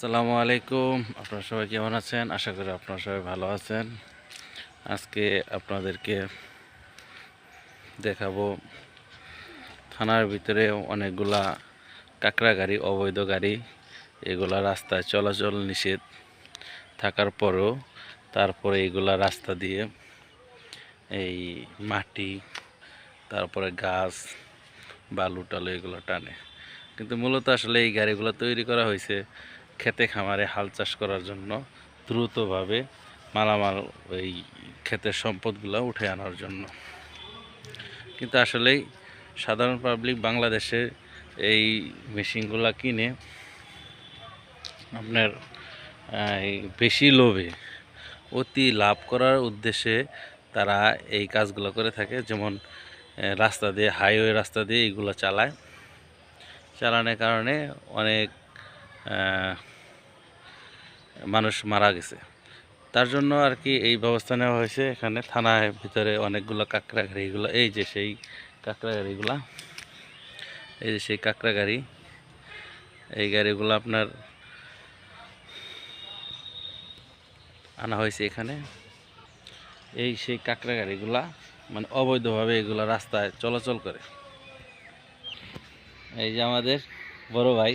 আসসালামু আলাইকুম। আপনারা সবাই কেমন আছেন? আশা করি আপনারা সবাই ভালো আছেন। আজকে আপনাদেরকে দেখাবো থানার ভিতরে অনেকগুলা কাঁকড়া গাড়ি, অবৈধ গাড়ি, এগুলা রাস্তায় চলাচল নিষেধ থাকার পরেও তারপরে এগুলা রাস্তা দিয়ে এই মাটি, তারপরে গাছ বালু টালু এগুলো টানে। কিন্তু মূলত আসলে এই গাড়িগুলো তৈরি করা হয়েছে খেতে খামারে হাল চাষ করার জন্য দ্রুতভাবে মালামাল ওই ক্ষেতের সম্পদগুলো উঠে আনার জন্য। কিন্তু আসলেই সাধারণ পাবলিক বাংলাদেশে এই মেশিনগুলো কিনে আপনার বেশি লোভে অতি লাভ করার উদ্দেশ্যে তারা এই কাজগুলো করে থাকে। যেমন রাস্তা দিয়ে হাইওয়ে রাস্তা দিয়ে এইগুলো চালায়। চালানোর কারণে অনেক মানুষ মারা গেছে। তার জন্য আর কি এই ব্যবস্থা নেওয়া হয়েছে। এখানে থানার ভিতরে অনেকগুলো কাঁকড়া গাড়িগুলো এই যে সেই কাঁকড়া গাড়িগুলা এই যে সেই কাঁকড়া গাড়ি এই গাড়িগুলো আপনার আনা হয়েছে এখানে। এই সেই কাঁকড়া গাড়িগুলা মানে অবৈধভাবে এগুলা রাস্তায় চলাচল করে। এই যে আমাদের বড় ভাই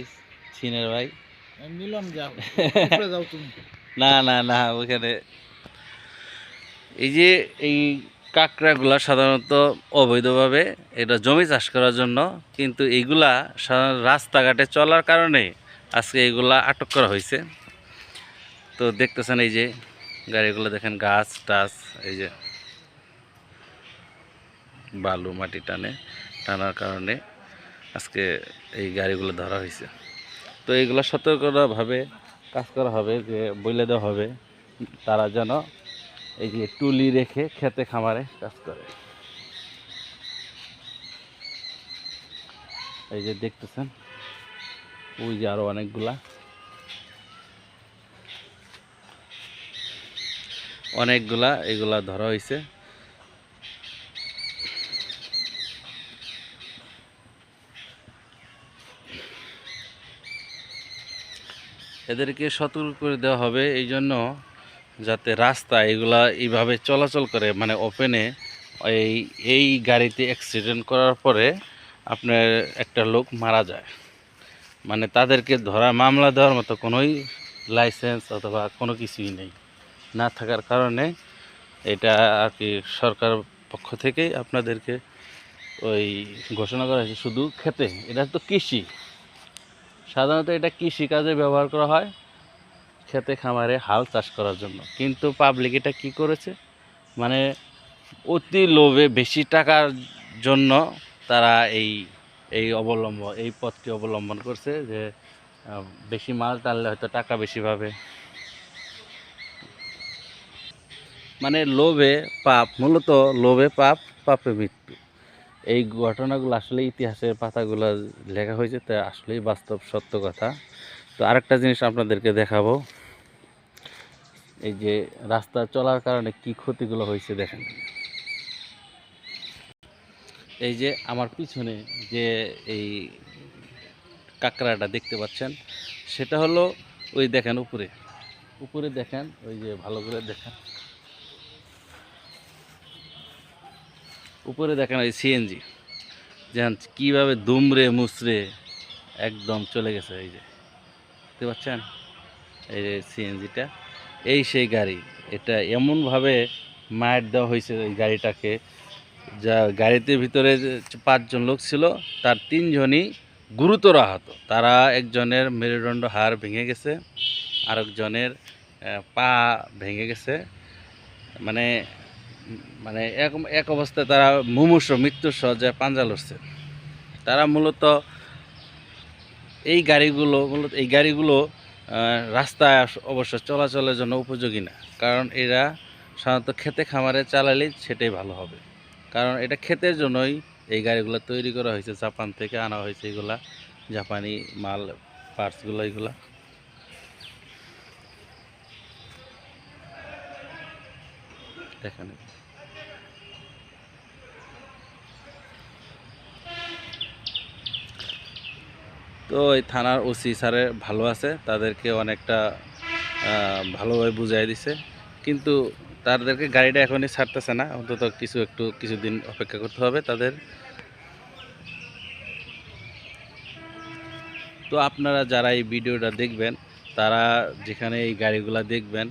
চীনের ভাই নিলাম যাও যাও তুমি। না না না ওখানে। এই যে এই কাঁকড়াগুলা সাধারণত অবৈধভাবে এটা জমি চাষ করার জন্য কিন্তু এইগুলা সাধারণত রাস্তাঘাটে চলার কারণে আজকে এগুলা আটক করা হয়েছে। তো দেখতেছেন এই যে গাড়িগুলো দেখেন গাছ টাছ এই যে বালু মাটি টানে টানার কারণে আজকে এই গাড়িগুলো ধরা হয়েছে। তো এইগুলো সতর্কতাভাবে কাজ করা হবে, যে বলে দেওয়া হবে। তারা যেন এই যে টুলি রেখে খেতে খামারে কাজ করে। এই যে দেখতেছেন, ওই যে আরও অনেকগুলা। অনেকগুলা এগুলা ধরা হয়েছে এদেরকে সতর্ক করে দেওয়া হবে। এই জন্য যাতে রাস্তা এগুলা এইভাবে চলাচল করে মানে ওপেনে এই এই গাড়িতে অ্যাক্সিডেন্ট করার পরে আপনার একটা লোক মারা যায়। মানে তাদেরকে ধরা, মামলা দেওয়ার মতো কোনোই লাইসেন্স অথবা কোনো কিছুই নেই। না থাকার কারণে এটা আর কি সরকার পক্ষ থেকেই আপনাদেরকে ওই ঘোষণা করা হয়েছে, শুধু খেতে। এটা তো কৃষি। সাধারণত এটা কৃষি কাজে ব্যবহার করা হয় খেতে খামারে হাল চাষ করার জন্য। কিন্তু পাবলিক এটা কি করেছে? মানে অতি লোভে বেশি টাকার জন্য তারা এই এই অবলম্বন এই পথটি অবলম্বন করছে যে বেশি মাল টানলে হয়তো টাকা বেশি পাবে। মানে লোভে পাপ, মূলত লোভে পাপ, পাপে মৃত্যু। এই ঘটনাগুলো আসলে ইতিহাসের পাতাগুলো লেখা হয়েছে, তা আসলেই বাস্তব সত্য কথা। তো আরেকটা জিনিস আপনাদেরকে দেখাবো। এই যে রাস্তা চলার কারণে কি ক্ষতিগুলো হয়েছে দেখেন। এই যে আমার পিছনে যে এই কাঁকড়াটা দেখতে পাচ্ছেন, সেটা হলো ওই দেখেন উপরে। উপরে দেখেন, ওই যে ভালো করে দেখেন। উপরে দেখেন ওই সিএনজি যেন কীভাবে দুমড়ে মুচড়ে একদম চলে গেছে, এই যে। দেখতে পাচ্ছেন? এই যে সিএনজিটা এই সেই গাড়ি। এটা এমনভাবে মায়ের দেওয়া হয়েছে এই গাড়িটাকে, যা গাড়িতে ভিতরে পাঁচজন লোক ছিল, তার তিনজনই গুরুতর আহত। তারা একজনের মেরুদণ্ড হাড় ভেঙে গেছে, আরেকজনের পা ভেঙে গেছে। মানে মানে এক এক অবস্থায় তারা মুমূর্ষ মৃত্যুর সহজে পাঞ্জা লড়ছে, তারা মূলত এই গাড়িগুলো, মূলত এই গাড়িগুলো রাস্তায় অবশ্য চলাচলের জন্য উপযোগী না। কারণ এরা সাধারণত খেতে খামারে চালালেই সেটাই ভালো হবে। কারণ এটা ক্ষেতের জন্যই এই গাড়িগুলো তৈরি করা হয়েছে। জাপান থেকে আনা হয়েছে এগুলা, জাপানি মাল, পার্টসগুলো এগুলা। দেখেন তো ওই থানার ওসি স্যারে ভালো আছে, তাদেরকে অনেকটা ভালোভাবে বুঝাই দিছে। কিন্তু তাদেরকে গাড়িটা এখনই ছাড়তেছে না, অন্তত কিছু একটু, কিছুদিন অপেক্ষা করতে হবে তাদের। তো আপনারা যারা এই ভিডিওটা দেখবেন, তারা যেখানে এই গাড়িগুলা দেখবেন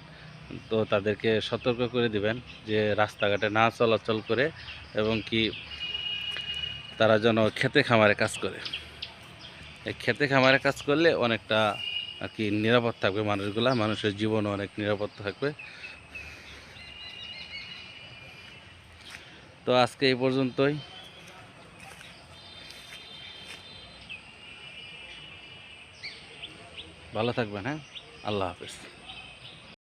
তো তাদেরকে সতর্ক করে দিবেন যে রাস্তাঘাটে না চলাচল করে এবং কি তারা যেন খেতে খামারে কাজ করে। এই খেতে খামারে কাজ করলে অনেকটা আর কি নিরাপদ থাকবে মানুষগুলা, মানুষের জীবনও অনেক নিরাপদ থাকবে। তো আজকে এই পর্যন্তই। ভালো থাকবেন হ্যাঁ? আল্লাহ হাফেজ।